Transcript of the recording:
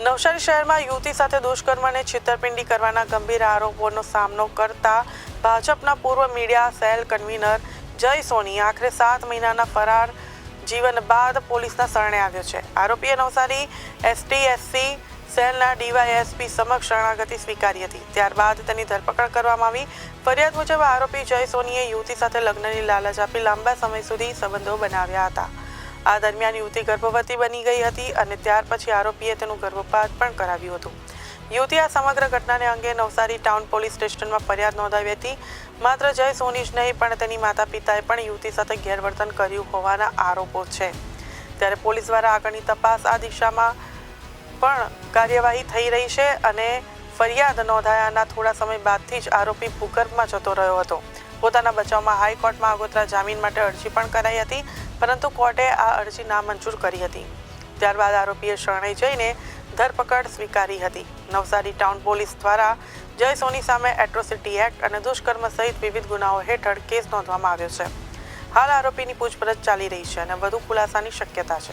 નવસારી શહેરમાં યુવતી સાથે દુષ્કર્મ અને છેતરપિંડી કરવાના ગંભીર આરોપોનો સામનો કરતા ભાજપના પૂર્વ મીડિયા સેલ કન્વીનર જય સોની આખરે સાત મહિનાના ફરાર જીવન બાદ પોલીસના શરણે આવ્યો છે. આરોપીએ નવસારી એસટીએસસી સેલના ડીવાયએસપી સમક્ષ શરણાગતિ સ્વીકારી હતી. ત્યારબાદ તેની ધરપકડ કરવામાં આવી. ફરિયાદ મુજબ આરોપી જય સોનીએ યુવતી સાથે લગ્નની લાલચ આપી લાંબા સમય સુધી સંબંધો બનાવ્યા હતા. આ દરમિયાન યુવતી ગર્ભવતી બની ગઈ હતી અને ત્યાર પછી આરોપીએ તેનું ગર્ભપાત પણ કરાવ્યું હતું. યુવતી આ સમગ્ર ઘટનાને અંગે નવસારી ટાઉન પોલીસ સ્ટેશનમાં ફરિયાદ નોંધાવી હતી. માત્ર જય સોની જ નહીં, પણ તેની માતા પિતાએ પણ યુવતી સાથે ગેરવર્તન કર્યું હોવાના આરોપો છે. ત્યારે પોલીસ દ્વારા આગળની તપાસ આ દિશામાં પણ કાર્યવાહી થઈ રહી છે અને ફરિયાદ નોંધાયાના થોડા સમય બાદથી જ આરોપી ભૂગર્ભમાં જતો રહ્યો હતો. પોતાના બચાવમાં હાઈકોર્ટમાં આગોતરા જામીન માટે અરજી પણ કરાઈ હતી. પરંતુ કોર્ટે આ અરજી નામંજૂર કરી હતી. ત્યારબાદ આરોપીએ શરણે જઈને ધરપકડ સ્વીકારી હતી. નવસારી ટાઉન પોલીસ દ્વારા જય સોની સામે એટ્રોસિટી એક્ટ અને દુષ્કર્મ સહિત વિવિધ ગુનાઓ હેઠળ કેસ નોંધવામાં આવ્યો છે. હાલ આરોપીની પૂછપરછ ચાલી રહી છે અને વધુ ખુલાસાની શક્યતા છે.